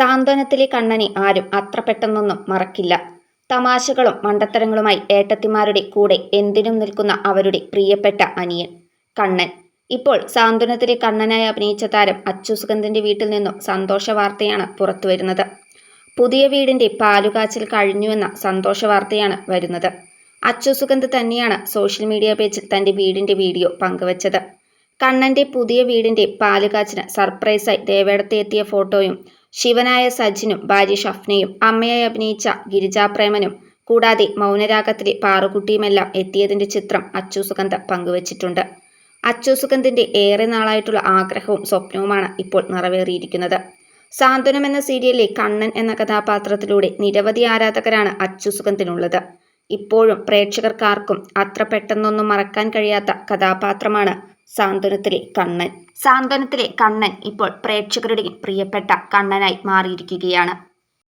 സാന്ത്വനത്തിലെ കണ്ണനെ ആരും അത്ര പെട്ടെന്നൊന്നും മറക്കില്ല. തമാശകളും മണ്ടത്തരങ്ങളുമായി ഏട്ടത്തിമാരുടെ കൂടെ എന്തിനും നിൽക്കുന്ന അവരുടെ പ്രിയപ്പെട്ട അനിയൻ കണ്ണൻ. ഇപ്പോൾ സാന്ത്വനത്തിലെ കണ്ണനായി അഭിനയിച്ച താരം അച്ചു സുഗന്ധന്റെ വീട്ടിൽ നിന്നും സന്തോഷ വാർത്തയാണ് പുറത്തുവരുന്നത് പുതിയ വീടിന്റെ പാലുകാച്ചിൽ കഴിഞ്ഞുവെന്ന സന്തോഷ വാർത്തയാണ് വരുന്നത്. അച്ചു സുഗന്ധ് തന്നെയാണ് സോഷ്യൽ മീഡിയ പേജിൽ തന്റെ വീടിന്റെ വീഡിയോ പങ്കുവച്ചത്. കണ്ണന്റെ പുതിയ വീടിന്റെ പാലുകാച്ചിന് സർപ്രൈസായി ദേവേടത്തെ എത്തിയ ഫോട്ടോയും ശിവനായ സജിനും ഭാര്യ ഷഫ്നയും അമ്മയായി അഭിനയിച്ച ഗിരിജാപ്രേമനും കൂടാതെ മൗനരാഗത്തിലെ പാറുകുട്ടിയുമെല്ലാം എത്തിയതിന്റെ ചിത്രം അച്ചു സുഗന്ധ പങ്കുവച്ചിട്ടുണ്ട്. അച്ചു സുഗന്ധിന്റെ ഏറെ നാളായിട്ടുള്ള ആഗ്രഹവും സ്വപ്നവുമാണ് ഇപ്പോൾ നിറവേറിയിരിക്കുന്നത്. സാന്ത്വനം എന്ന സീരിയലിലെ കണ്ണൻ എന്ന കഥാപാത്രത്തിലൂടെ നിരവധി ആരാധകരാണ് അച്ചു സുഗന്ധിനുള്ളത്. ഇപ്പോഴും പ്രേക്ഷകർക്കാർക്കും അത്ര പെട്ടെന്നൊന്നും മറക്കാൻ കഴിയാത്ത കഥാപാത്രമാണ് സാന്ത്വനത്തിലെ കണ്ണൻ. സാന്ത്വനത്തിലെ കണ്ണൻ ഇപ്പോൾ പ്രേക്ഷകരുടെ പ്രിയപ്പെട്ട കണ്ണനായി മാറിയിരിക്കുകയാണ്.